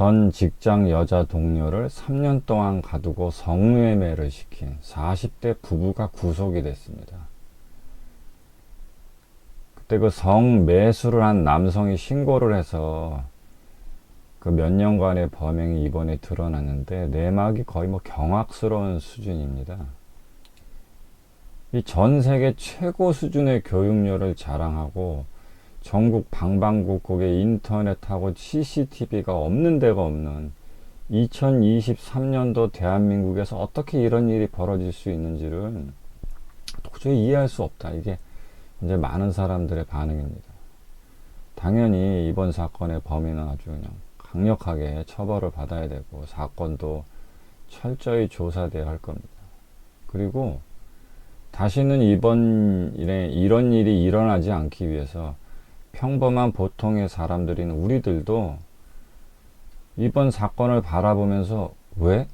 전 직장 여자 동료를 3년 동안 가두고 성매매를 시킨 40대 부부가 구속이 됐습니다. 그때 그 성매수를 한 남성이 신고를 해서 그 몇 년간의 범행이 이번에 드러났는데 내막이 거의 뭐 경악스러운 수준입니다. 이 전 세계 최고 수준의 교육열을 자랑하고 전국 방방곡곡에 인터넷하고 CCTV가 없는 데가 없는 2023년도 대한민국에서 어떻게 이런 일이 벌어질 수 있는지를 도저히 이해할 수 없다. 이게 이제 많은 사람들의 반응입니다. 당연히 이번 사건의 범인은 아주 그냥 강력하게 처벌을 받아야 되고 사건도 철저히 조사돼야 할 겁니다. 그리고 다시는 이번 일에 이런 일이 일어나지 않기 위해서 평범한 보통의 사람들인 우리들도 이번 사건을 바라보면서 왜?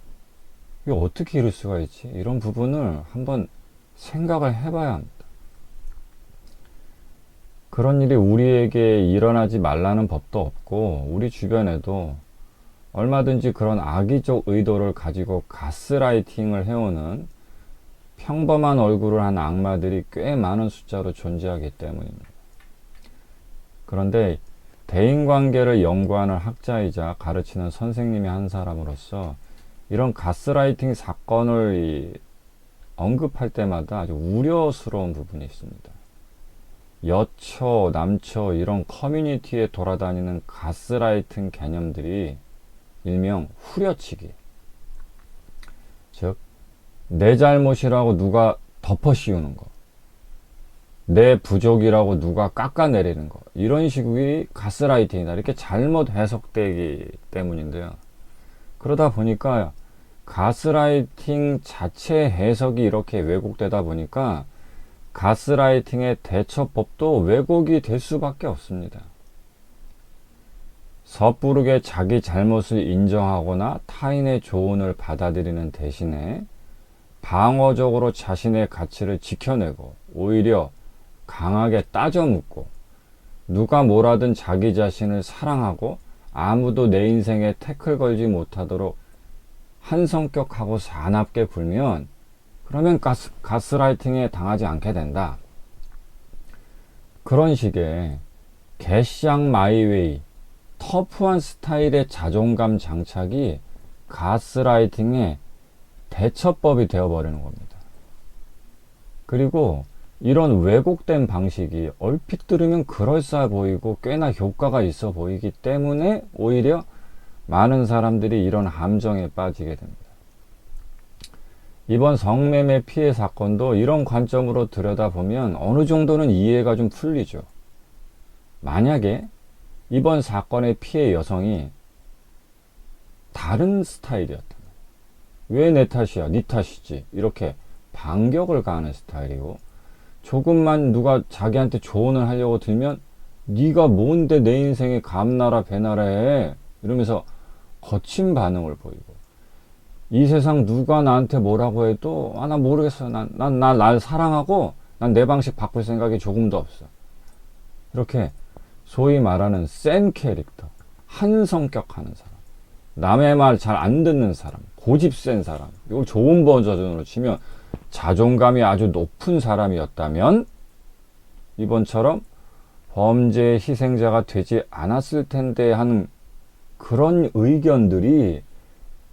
이게 어떻게 이럴 수가 있지? 이런 부분을 한번 생각을 해봐야 합니다. 그런 일이 우리에게 일어나지 말라는 법도 없고, 우리 주변에도 얼마든지 그런 악의적 의도를 가지고 가스라이팅을 해오는 평범한 얼굴을 한 악마들이 꽤 많은 숫자로 존재하기 때문입니다. 그런데 대인관계를 연구하는 학자이자 가르치는 선생님의 한 사람으로서 이런 가스라이팅 사건을 이 언급할 때마다 아주 우려스러운 부분이 있습니다. 여처, 남처 이런 커뮤니티에 돌아다니는 가스라이팅 개념들이 일명 후려치기. 즉, 내 잘못이라고 누가 덮어 씌우는 거. 내 부족이라고 누가 깎아내리는 거. 이런 식의 가스라이팅이다. 이렇게 잘못 해석되기 때문인데요. 그러다 보니까 가스라이팅 자체 해석이 이렇게 왜곡되다 보니까 가스라이팅의 대처법도 왜곡이 될 수밖에 없습니다. 섣부르게 자기 잘못을 인정하거나 타인의 조언을 받아들이는 대신에 방어적으로 자신의 가치를 지켜내고 오히려 강하게 따져 묻고 누가 뭐라든 자기 자신을 사랑하고 아무도 내 인생에 태클 걸지 못하도록 한 성격하고 사납게 굴면 그러면 가스, 가스라이팅에 당하지 않게 된다. 그런 식의 개샹 마이웨이 터프한 스타일의 자존감 장착이 가스라이팅의 대처법이 되어버리는 겁니다. 그리고 이런 왜곡된 방식이 얼핏 들으면 그럴싸해 보이고 꽤나 효과가 있어 보이기 때문에 오히려 많은 사람들이 이런 함정에 빠지게 됩니다. 이번 성매매 피해 사건도 이런 관점으로 들여다보면 어느 정도는 이해가 좀 풀리죠. 만약에 이번 사건의 피해 여성이 다른 스타일이었다면 왜 내 탓이야, 네 탓이지 이렇게 반격을 가하는 스타일이고 조금만 누가 자기한테 조언을 하려고 들면 네가 뭔데 내 인생에 감나라 배나라 해? 이러면서 거친 반응을 보이고. 이 세상 누가 나한테 뭐라고 해도 아 나 모르겠어. 난난날 날 사랑하고 난 내 방식 바꿀 생각이 조금도 없어. 이렇게 소위 말하는 센 캐릭터 한 성격 하는 사람 남의 말 잘 안 듣는 사람 고집 센 사람 이걸 좋은 버전으로 치면 자존감이 아주 높은 사람이었다면 이번처럼 범죄의 희생자가 되지 않았을 텐데 하는 그런 의견들이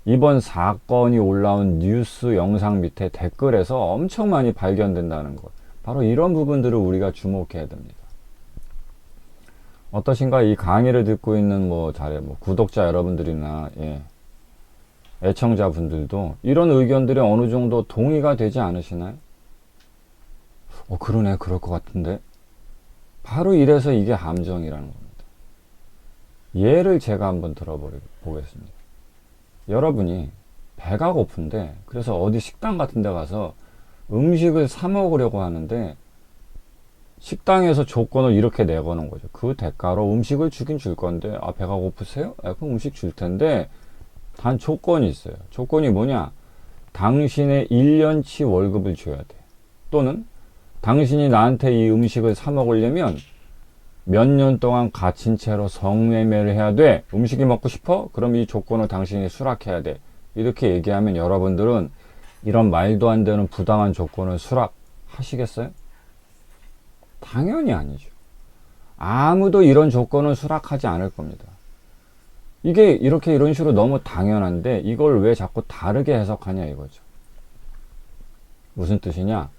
이번 사건이 올라온 뉴스 영상 밑에 댓글에서 엄청 많이 발견된다는 것. 바로 이런 부분들을 우리가 주목해야 됩니다. 어떠신가 이 강의를 듣고 있는 뭐 잘해 뭐 구독자 여러분들이나 예, 애청자분들도 이런 의견들이 어느 정도 동의가 되지 않으시나요? 어, 그러네. 그럴 것 같은데. 바로 이래서 이게 함정이라는 겁니다. 예를 제가 한번 들어보겠습니다. 여러분이 배가 고픈데, 그래서 어디 식당 같은 데 가서 음식을 사 먹으려고 하는데, 식당에서 조건을 이렇게 내거는 거죠. 그 대가로 음식을 주긴 줄 건데, 아, 배가 고프세요? 아, 그럼 음식 줄 텐데, 단 조건이 있어요. 조건이 뭐냐? 당신의 1년치 월급을 줘야 돼. 또는 당신이 나한테 이 음식을 사 먹으려면 몇 년 동안 갇힌 채로 성매매를 해야 돼. 음식이 먹고 싶어? 그럼 이 조건을 당신이 수락해야 돼. 이렇게 얘기하면 여러분들은 이런 말도 안 되는 부당한 조건을 수락하시겠어요? 당연히 아니죠. 아무도 이런 조건을 수락하지 않을 겁니다. 이게 이렇게 이런 식으로 너무 당연한데 이걸 왜 자꾸 다르게 해석하냐 이거죠. 무슨 뜻이냐?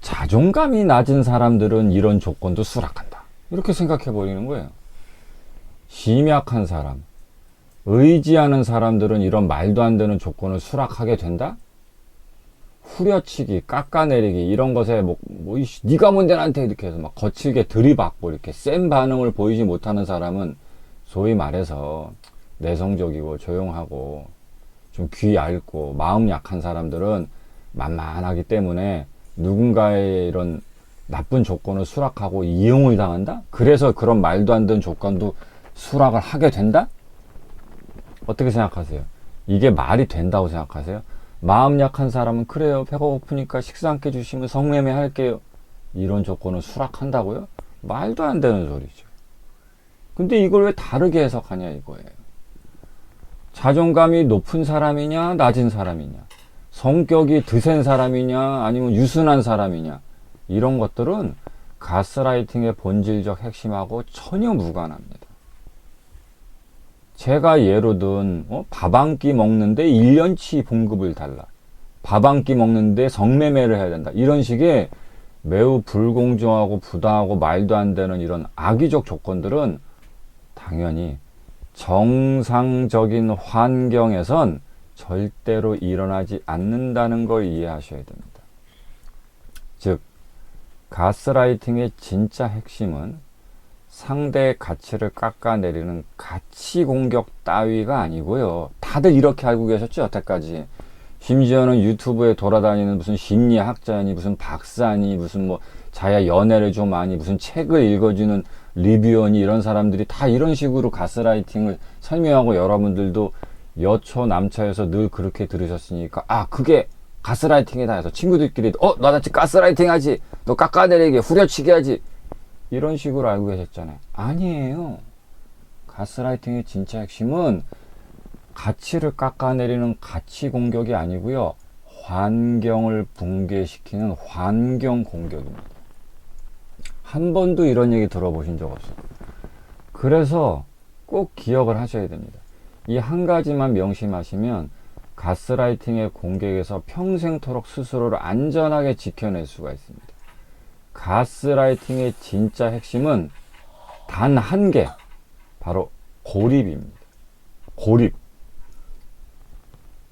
자존감이 낮은 사람들은 이런 조건도 수락한다. 이렇게 생각해 버리는 거예요. 심약한 사람, 의지하는 사람들은 이런 말도 안 되는 조건을 수락하게 된다? 후려치기, 깎아내리기 이런 것에 뭐, 뭐 이씨, 네가 뭔데 나한테 이렇게 해서 막 거칠게 들이받고 이렇게 센 반응을 보이지 못하는 사람은 소위 말해서 내성적이고 조용하고 좀 귀 얇고 마음 약한 사람들은 만만하기 때문에 누군가의 이런 나쁜 조건을 수락하고 이용을 당한다? 그래서 그런 말도 안 되는 조건도 수락을 하게 된다? 어떻게 생각하세요? 이게 말이 된다고 생각하세요? 마음 약한 사람은 그래요. 배가 고프니까 식사 함께 주시면 성매매 할게요. 이런 조건을 수락한다고요? 말도 안 되는 소리죠. 근데 이걸 왜 다르게 해석하냐 이거예요. 자존감이 높은 사람이냐, 낮은 사람이냐, 성격이 드센 사람이냐, 아니면 유순한 사람이냐, 이런 것들은 가스라이팅의 본질적 핵심하고 전혀 무관합니다. 제가 예로 든, 어? 밥한 끼 먹는데 1년치 봉급을 달라. 밥 한 끼 먹는데 성매매를 해야 된다. 이런 식의 매우 불공정하고 부당하고 말도 안 되는 이런 악의적 조건들은 당연히 정상적인 환경에선 절대로 일어나지 않는다는 걸 이해하셔야 됩니다. 즉, 가스라이팅의 진짜 핵심은 상대의 가치를 깎아내리는 가치 공격 따위가 아니고요. 다들 이렇게 알고 계셨죠, 여태까지. 심지어는 유튜브에 돌아다니는 무슨 심리학자니, 무슨 박사니, 무슨 뭐 자야 연애를 좀 아니, 무슨 책을 읽어주는 리뷰어니 이런 사람들이 다 이런 식으로 가스라이팅을 설명하고 여러분들도 여초 남초에서 늘 그렇게 들으셨으니까 아 그게 가스라이팅이다 해서 친구들끼리 어 나 같이 가스라이팅 하지. 너 깎아내리게 후려치기 하지. 이런 식으로 알고 계셨잖아요. 아니에요. 가스라이팅의 진짜 핵심은 가치를 깎아내리는 가치 공격이 아니고요. 환경을 붕괴시키는 환경 공격입니다 한 번도 이런 얘기 들어보신 적 없어요. 그래서 꼭 기억을 하셔야 됩니다. 이 한 가지만 명심하시면 가스라이팅의 공격에서 평생토록 스스로를 안전하게 지켜낼 수가 있습니다. 가스라이팅의 진짜 핵심은 단 한 개, 바로 고립입니다. 고립.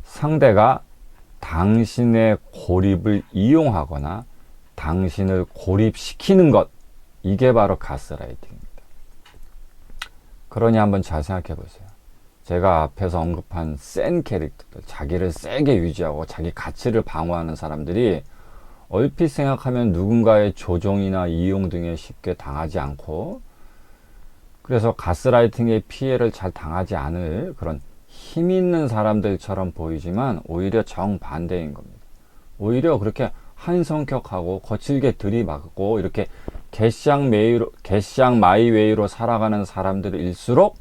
상대가 당신의 고립을 이용하거나 당신을 고립시키는 것, 이게 바로 가스라이팅입니다. 그러니 한번 잘 생각해 보세요. 제가 앞에서 언급한 센 캐릭터들, 자기를 세게 유지하고 자기 가치를 방어하는 사람들이 얼핏 생각하면 누군가의 조종이나 이용 등에 쉽게 당하지 않고 그래서 가스라이팅의 피해를 잘 당하지 않을 그런 힘 있는 사람들처럼 보이지만 오히려 정반대인 겁니다. 오히려 그렇게 한 성격하고 거칠게 들이받고 이렇게 개쌍 메이로 개쌍 마이웨이로 살아가는 사람들일수록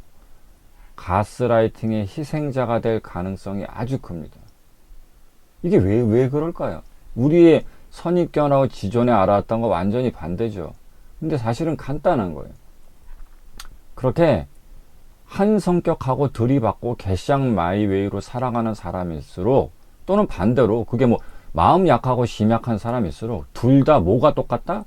가스라이팅의 희생자가 될 가능성이 아주 큽니다. 이게 왜, 왜 그럴까요? 우리의 선입견하고 지존에 알아왔던 거 완전히 반대죠. 근데 사실은 간단한 거예요. 그렇게 한 성격하고 들이받고 개쌍 마이웨이로 살아가는 사람일수록 또는 반대로 그게 뭐 마음 약하고 심약한 사람일수록 둘 다 뭐가 똑같다?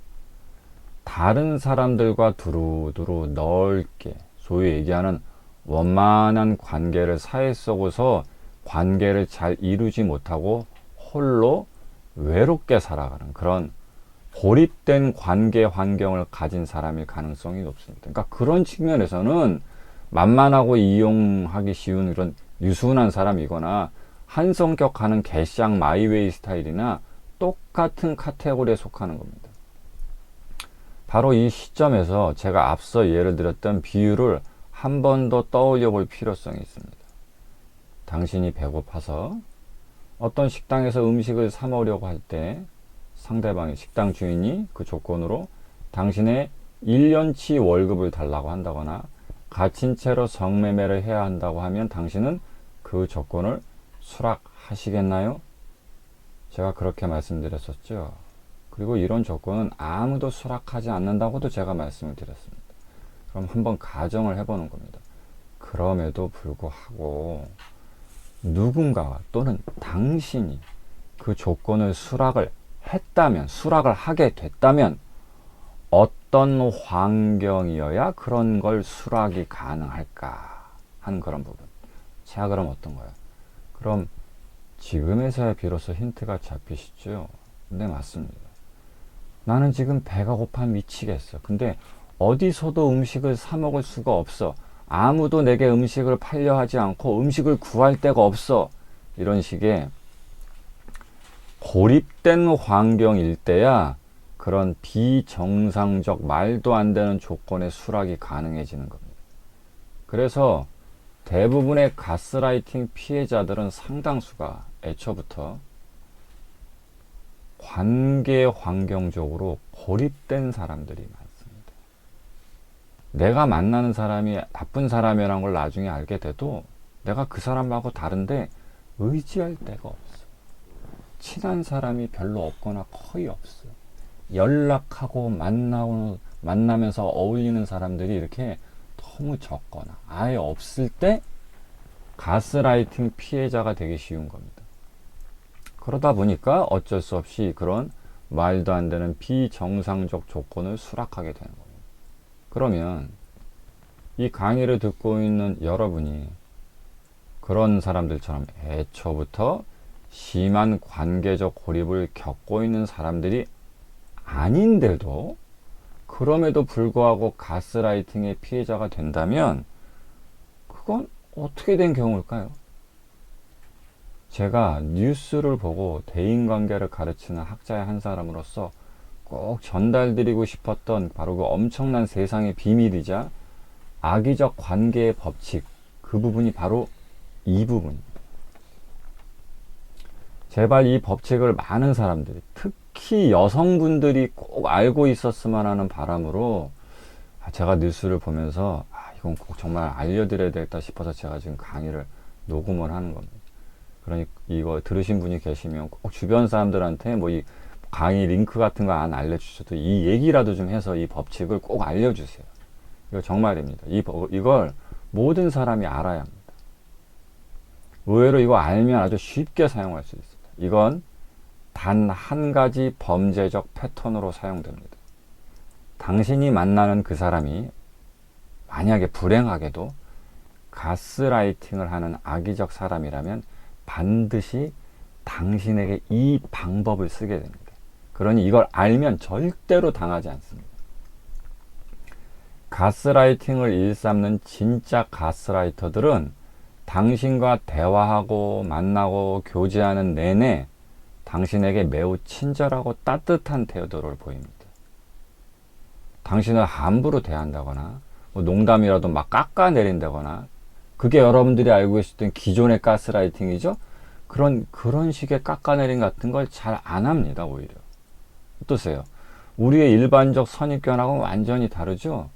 다른 사람들과 두루두루 넓게 소위 얘기하는 원만한 관계를 사회 속에서 관계를 잘 이루지 못하고 홀로 외롭게 살아가는 그런 고립된 관계 환경을 가진 사람일 가능성이 높습니다. 그러니까 그런 측면에서는 만만하고 이용하기 쉬운 그런 유순한 사람이거나 한 성격하는 개쌍 마이웨이 스타일이나 똑같은 카테고리에 속하는 겁니다. 바로 이 시점에서 제가 앞서 예를 들었던 비유를 한 번 더 떠올려 볼 필요성이 있습니다. 당신이 배고파서 어떤 식당에서 음식을 사 먹으려고 할 때 상대방의 식당 주인이 그 조건으로 당신의 1년치 월급을 달라고 한다거나 갇힌 채로 성매매를 해야 한다고 하면 당신은 그 조건을 수락하시겠나요? 제가 그렇게 말씀드렸었죠. 그리고 이런 조건은 아무도 수락하지 않는다고도 제가 말씀을 드렸습니다. 그럼 한번 가정을 해보는 겁니다. 그럼에도 불구하고 누군가가 또는 당신이 그 조건을 수락을 했다면, 수락을 하게 됐다면 어떤 환경이어야 그런 걸 수락이 가능할까 하는 그런 부분. 자, 그럼 어떤 거야? 그럼 지금에서야 비로소 힌트가 잡히시죠? 네, 맞습니다. 나는 지금 배가 고파 미치겠어. 근데 어디서도 음식을 사 먹을 수가 없어. 아무도 내게 음식을 팔려 하지 않고 음식을 구할 데가 없어. 이런 식의 고립된 환경일 때야 그런 비정상적 말도 안 되는 조건의 수락이 가능해지는 겁니다. 그래서 대부분의 가스라이팅 피해자들은 상당수가 애초부터 관계 환경적으로 고립된 사람들이 많습니다. 내가 만나는 사람이 나쁜 사람이라는 걸 나중에 알게 돼도 내가 그 사람하고 다른데 의지할 데가 없어. 친한 사람이 별로 없거나 거의 없어. 연락하고 만나고 만나면서 어울리는 사람들이 이렇게 너무 적거나 아예 없을 때 가스라이팅 피해자가 되기 쉬운 겁니다. 그러다 보니까 어쩔 수 없이 그런 말도 안 되는 비정상적 조건을 수락하게 되는 겁니다. 그러면 이 강의를 듣고 있는 여러분이 그런 사람들처럼 애초부터 심한 관계적 고립을 겪고 있는 사람들이 아닌데도 그럼에도 불구하고 가스라이팅의 피해자가 된다면 그건 어떻게 된 경우일까요? 제가 뉴스를 보고 대인관계를 가르치는 학자의 한 사람으로서 꼭 전달드리고 싶었던 바로 그 엄청난 세상의 비밀이자 악의적 관계의 법칙 그 부분이 바로 이 부분입니다. 제발 이 법칙을 많은 사람들이 특히 여성분들이 꼭 알고 있었으면 하는 바람으로 아, 제가 뉴스를 보면서 아, 이건 꼭 정말 알려드려야 되겠다 싶어서 제가 지금 강의를 녹음을 하는 겁니다. 그러니 이거 들으신 분이 계시면 꼭 주변 사람들한테 뭐 이 강의 링크 같은 거 안 알려주셔도 이 얘기라도 좀 해서 이 법칙을 꼭 알려주세요. 이거 정말입니다. 이, 법- 이걸 모든 사람이 알아야 합니다. 의외로 이거 알면 아주 쉽게 사용할 수 있습니다. 이건 단 한 가지 범죄적 패턴으로 사용됩니다. 당신이 만나는 그 사람이 만약에 불행하게도 가스라이팅을 하는 악의적 사람이라면 반드시 당신에게 이 방법을 쓰게 됩니다. 그러니 이걸 알면 절대로 당하지 않습니다. 가스라이팅을 일삼는 진짜 가스라이터들은 당신과 대화하고 만나고 교제하는 내내 당신에게 매우 친절하고 따뜻한 태도를 보입니다. 당신을 함부로 대한다거나 뭐 농담이라도 막 깎아내린다거나 그게 여러분들이 알고 계시던 기존의 가스라이팅이죠. 그런 그런 식의 깎아내림 같은 걸 잘 안 합니다. 오히려 어떠세요? 우리의 일반적 선입견하고는 완전히 다르죠.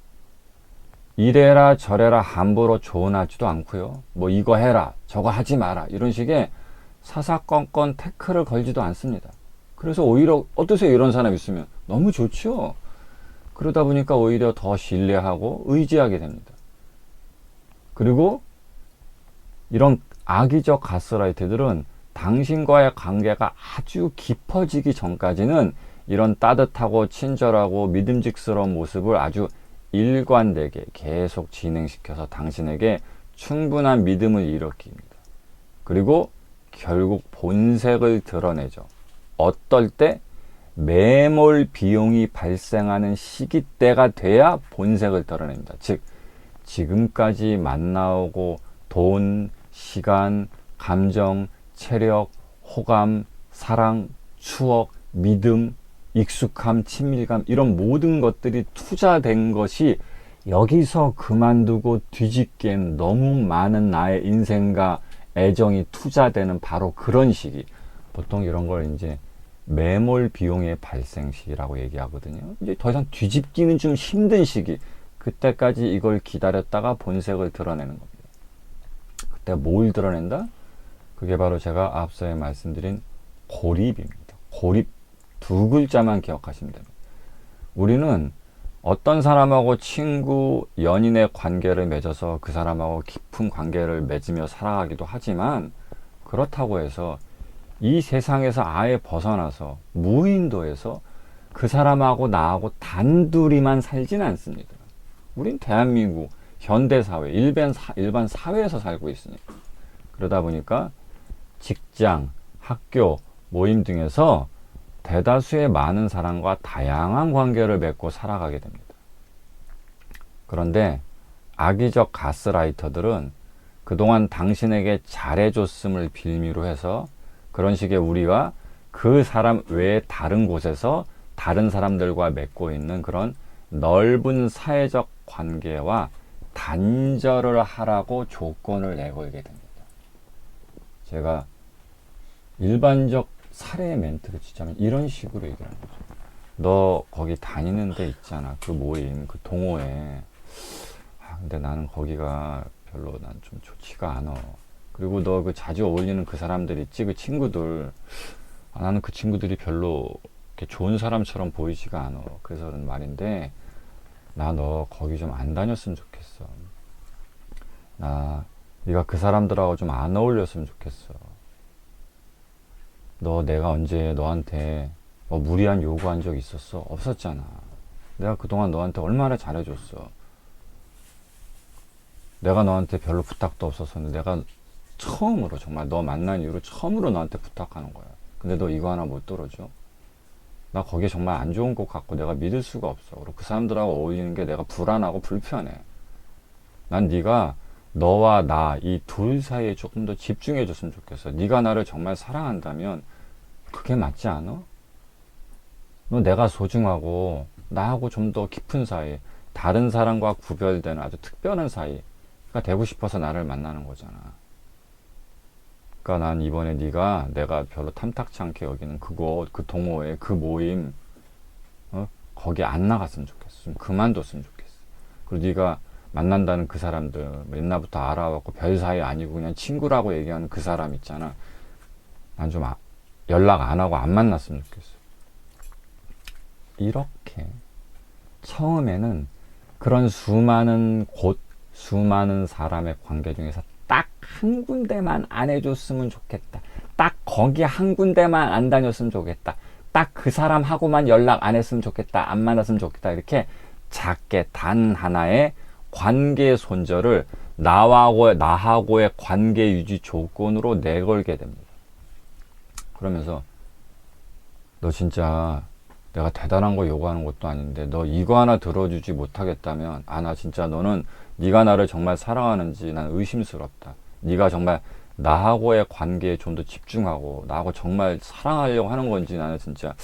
이래라 저래라 함부로 조언하지도 않고요. 뭐 이거 해라 저거 하지 마라 이런 식의 사사건건 태클을 걸지도 않습니다. 그래서 오히려 어떠세요? 이런 사람 있으면 너무 좋죠. 그러다 보니까 오히려 더 신뢰하고 의지하게 됩니다. 그리고 이런 악의적 가스라이트들은 당신과의 관계가 아주 깊어지기 전까지는 이런 따뜻하고 친절하고 믿음직스러운 모습을 아주 일관되게 계속 진행시켜서 당신에게 충분한 믿음을 일으킵니다. 그리고 결국 본색을 드러내죠. 어떨 때 매몰 비용이 발생하는 시기 때가 돼야 본색을 드러냅니다. 즉, 지금까지 만나오고 돈, 시간, 감정, 체력, 호감, 사랑, 추억, 믿음, 익숙함, 친밀감 이런 모든 것들이 투자된 것이 여기서 그만두고 뒤집기엔 너무 많은 나의 인생과 애정이 투자되는 바로 그런 시기. 보통 이런 걸 이제 매몰 비용의 발생 시라고 얘기하거든요. 이제 더 이상 뒤집기는 좀 힘든 시기. 그때까지 이걸 기다렸다가 본색을 드러내는 겁니다. 그때 뭘 드러낸다? 그게 바로 제가 앞서에 말씀드린 고립입니다. 고립 두 글자만 기억하시면 됩니다. 우리는 어떤 사람하고 친구, 연인의 관계를 맺어서 그 사람하고 깊은 관계를 맺으며 살아가기도 하지만 그렇다고 해서 이 세상에서 아예 벗어나서 무인도에서 그 사람하고 나하고 단둘이만 살진 않습니다. 우린 대한민국 현대 사회, 일반, 사, 일반 사회에서 살고 있으니까. 그러다 보니까 직장, 학교, 모임 등에서 대다수의 많은 사람과 다양한 관계를 맺고 살아가게 됩니다. 그런데 악의적 가스라이터들은 그동안 당신에게 잘해줬음을 빌미로 해서 그런 식의 우리가 그 사람 외에 다른 곳에서 다른 사람들과 맺고 있는 그런 넓은 사회적 관계와 단절을 하라고 조건을 내걸게 됩니다. 제가 일반적 사례 멘트를 치자면 이런 식으로 얘기하는 거죠. 너 거기 다니는 데 있잖아. 그 모임, 그 동호회. 아, 근데 나는 거기가 별로 난 좀 좋지가 않아. 그리고 너 그 자주 어울리는 그 사람들 있지? 그 친구들. 아, 나는 그 친구들이 별로 좋은 사람처럼 보이지가 않아. 그래서 그런 말인데, 나 너 거기 좀 안 다녔으면 좋겠어. 나 네가 그 사람들하고 좀 안 어울렸으면 좋겠어. 너 내가 언제 너한테 뭐 무리한 요구한 적 있었어? 없었잖아. 내가 그동안 너한테 얼마나 잘해줬어. 내가 너한테 별로 부탁도 없었었는데 내가 처음으로 정말 너 만난 이후로 처음으로 너한테 부탁하는 거야. 근데 너 이거 하나 못 들어줘? 나 거기에 정말 안 좋은 것 같고 내가 믿을 수가 없어. 그리고 그 사람들하고 어울리는 게 내가 불안하고 불편해. 난 네가 너와 나 이 둘 사이에 조금 더 집중해 줬으면 좋겠어. 네가 나를 정말 사랑한다면 그게 맞지 않아? 너 내가 소중하고 나하고 좀 더 깊은 사이, 다른 사람과 구별되는 아주 특별한 사이가 되고 싶어서 나를 만나는 거잖아. 그러니까 난 이번에 네가 내가 별로 탐탁치 않게 여기는 그곳, 그 동호회, 그 모임, 어? 거기 안 나갔으면 좋겠어. 좀 그만뒀으면 좋겠어. 그리고 네가 만난다는 그 사람들 뭐 옛날부터 알아왔고 별 사이 아니고 그냥 친구라고 얘기하는 그 사람 있잖아. 난좀 아, 연락 안 하고 안 만났으면 좋겠어. 이렇게 처음에는 그런 수많은 곳, 수많은 사람의 관계 중에서 딱 한 군데만 안 해줬으면 좋겠다. 딱 거기 한 군데만 안 다녔으면 좋겠다. 딱 그 사람하고만 연락 안 했으면 좋겠다. 안 만났으면 좋겠다. 이렇게 작게 단 하나의 관계 손절을 나하고 나하고의 관계 유지 조건으로 내걸게 됩니다. 그러면서 너 진짜 내가 대단한 거 요구하는 것도 아닌데 너 이거 하나 들어주지 못하겠다면 아 나 진짜 너는 네가 나를 정말 사랑하는지 난 의심스럽다. 네가 정말 나하고의 관계에 좀 더 집중하고 나하고 정말 사랑하려고 하는 건지 나는 진짜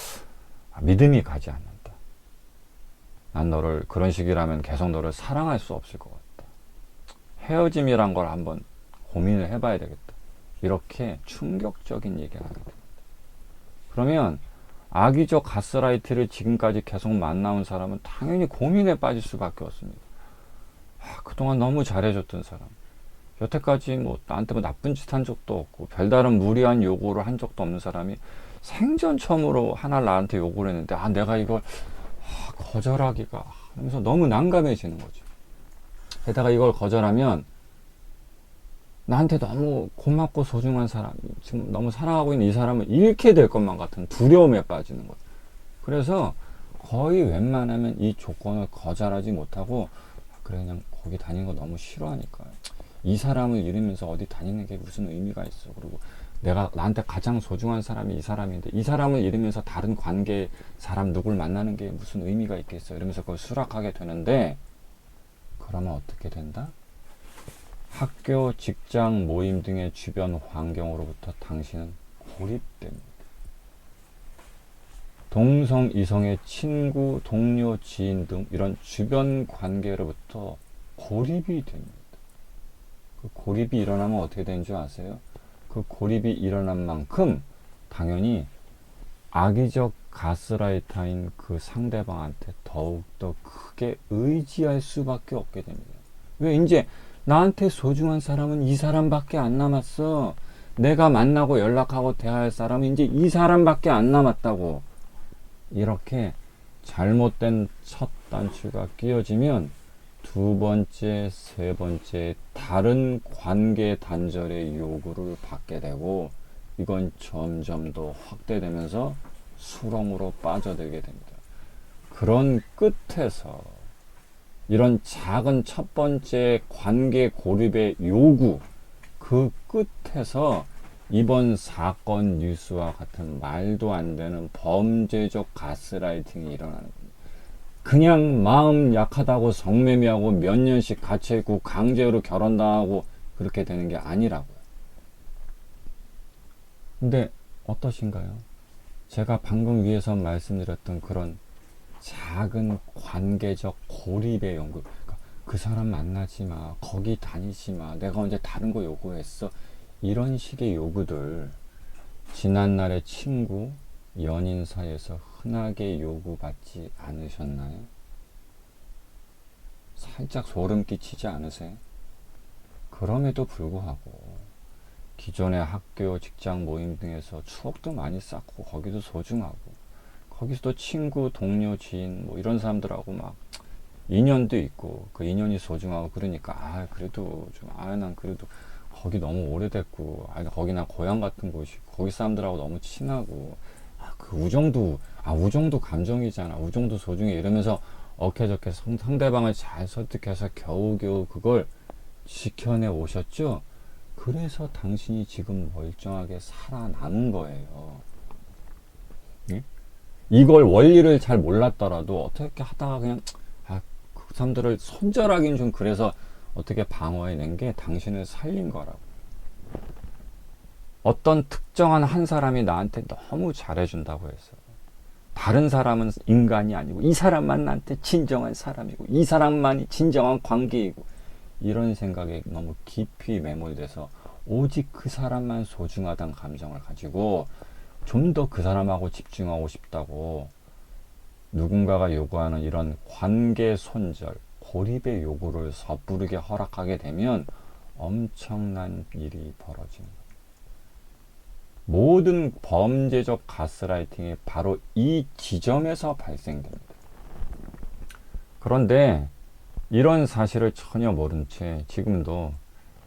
믿음이 가지 않는다. 난 너를 그런 식이라면 계속 너를 사랑할 수 없을 것 같다. 헤어짐이란 걸 한번 고민을 해봐야 되겠다. 이렇게 충격적인 얘기를 하게 됩니다. 그러면 악의적 가스라이트를 지금까지 계속 만나온 사람은 당연히 고민에 빠질 수밖에 없습니다. 아, 그동안 너무 잘해줬던 사람. 여태까지 뭐 나한테 뭐 나쁜 짓 한 적도 없고 별다른 무리한 요구를 한 적도 없는 사람이 생전 처음으로 하나를 나한테 요구를 했는데 아 내가 이걸 아, 거절하기가 하면서 너무 난감해지는 거죠. 게다가 이걸 거절하면 나한테 너무 고맙고 소중한 사람, 지금 너무 사랑하고 있는 이 사람을 잃게 될 것만 같은 두려움에 빠지는 거예요. 그래서 거의 웬만하면 이 조건을 거절하지 못하고 아, 그래 그냥 거기 다니는 거 너무 싫어하니까 이 사람을 잃으면서 어디 다니는 게 무슨 의미가 있어. 그리고 내가 나한테 가장 소중한 사람이 이 사람인데 이 사람을 잃으면서 다른 관계 사람 누굴 만나는 게 무슨 의미가 있겠어. 이러면서 그걸 수락하게 되는데 그러면 어떻게 된다? 학교, 직장, 모임 등의 주변 환경으로부터 당신은 고립됩니다. 동성, 이성의 친구, 동료, 지인 등 이런 주변 관계로부터 고립이 됩니다. 그 고립이 일어나면 어떻게 되는 줄 아세요? 그 고립이 일어난 만큼 당연히 악의적 가스라이터인 그 상대방한테 더욱더 크게 의지할 수밖에 없게 됩니다. 왜 이제 나한테 소중한 사람은 이 사람밖에 안 남았어. 내가 만나고 연락하고 대화할 사람은 이제 이 사람밖에 안 남았다고. 이렇게 잘못된 첫 단추가 끼어지면 두 번째, 세 번째 다른 관계 단절의 요구를 받게 되고 이건 점점 더 확대되면서 수렁으로 빠져들게 됩니다. 그런 끝에서 이런 작은 첫 번째 관계 고립의 요구 그 끝에서 이번 사건 뉴스와 같은 말도 안 되는 범죄적 가스라이팅이 일어나는 겁니다. 그냥 마음 약하다고 성매매하고 몇 년씩 갇혀있고 강제로 결혼당하고 그렇게 되는 게 아니라고요. 근데 어떠신가요? 제가 방금 위에서 말씀드렸던 그런 작은 관계적 고립의 연구. 그러니까 그 사람 만나지 마. 거기 다니지 마. 내가 언제 다른 거 요구했어. 이런 식의 요구들. 지난날의 친구, 연인 사이에서 흔하게 요구받지 않으셨나요? 살짝 소름 끼치지 않으세요? 그럼에도 불구하고 기존의 학교, 직장 모임 등에서 추억도 많이 쌓고 거기도 소중하고 거기서도 친구, 동료, 지인 뭐 이런 사람들하고 막 인연도 있고 그 인연이 소중하고 그러니까 아 그래도 좀아난 그래도 거기 너무 오래됐고 아 거기 나 고향 같은 곳이고 거기 사람들하고 너무 친하고 아, 그 우정도 아 우정도 감정이잖아. 우정도 소중해. 이러면서 상- 상대방을 잘 설득해서 겨우겨우 그걸 지켜내 오셨죠? 그래서 당신이 지금 멀쩡하게 살아남은 거예요. 예? 이걸 원리를 잘 몰랐더라도 어떻게 하다가 그냥 아, 그 사람들을 손절하긴 좀 그래서 어떻게 방어해낸 게 당신을 살린 거라고. 어떤 특정한 한 사람이 나한테 너무 잘해준다고 해서 다른 사람은 인간이 아니고 이 사람만 나한테 진정한 사람이고 이 사람만이 진정한 관계이고 이런 생각에 너무 깊이 매몰돼서 오직 그 사람만 소중하다는 감정을 가지고 좀 더 그 사람하고 집중하고 싶다고 누군가가 요구하는 이런 관계 손절, 고립의 요구를 섣부르게 허락하게 되면 엄청난 일이 벌어지는 겁니다. 모든 범죄적 가스라이팅이 바로 이 지점에서 발생됩니다. 그런데 이런 사실을 전혀 모른 채 지금도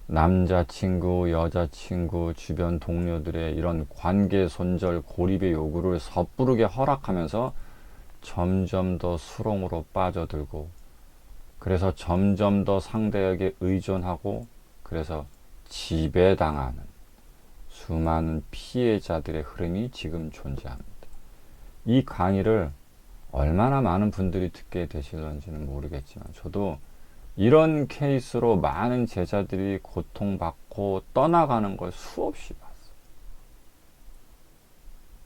남자친구, 여자친구, 주변 동료들의 이런 관계 손절, 고립의 요구를 섣부르게 허락하면서 점점 더 수렁으로 빠져들고 그래서 점점 더 상대에게 의존하고 그래서 지배당하는 수많은 피해자들의 흐름이 지금 존재합니다. 이 강의를 얼마나 많은 분들이 듣게 되실런지는 모르겠지만 저도 이런 케이스로 많은 제자들이 고통받고 떠나가는 걸 수없이 봤어요.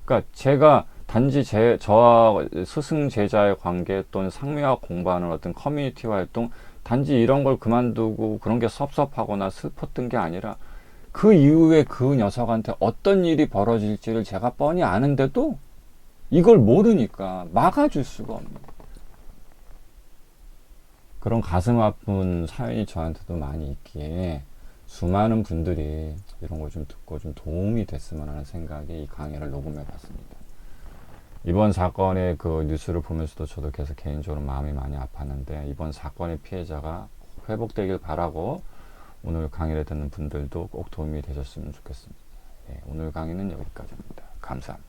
그러니까 제가 단지 제, 저와 스승 제자의 관계 또는 상미와 공부하는 어떤 커뮤니티 활동 단지 이런 걸 그만두고 그런 게 섭섭하거나 슬펐던 게 아니라 그 이후에 그 녀석한테 어떤 일이 벌어질지를 제가 뻔히 아는데도 이걸 모르니까 막아줄 수가 없는 거예요. 그런 가슴 아픈 사연이 저한테도 많이 있기에 수많은 분들이 이런 걸 좀 듣고 좀 도움이 됐으면 하는 생각에 이 강의를 녹음해 봤습니다. 이번 사건의 그 뉴스를 보면서도 저도 계속 개인적으로 마음이 많이 아팠는데 이번 사건의 피해자가 회복되길 바라고 오늘 강의를 듣는 분들도 꼭 도움이 되셨으면 좋겠습니다. 예, 오늘 강의는 여기까지입니다. 감사합니다.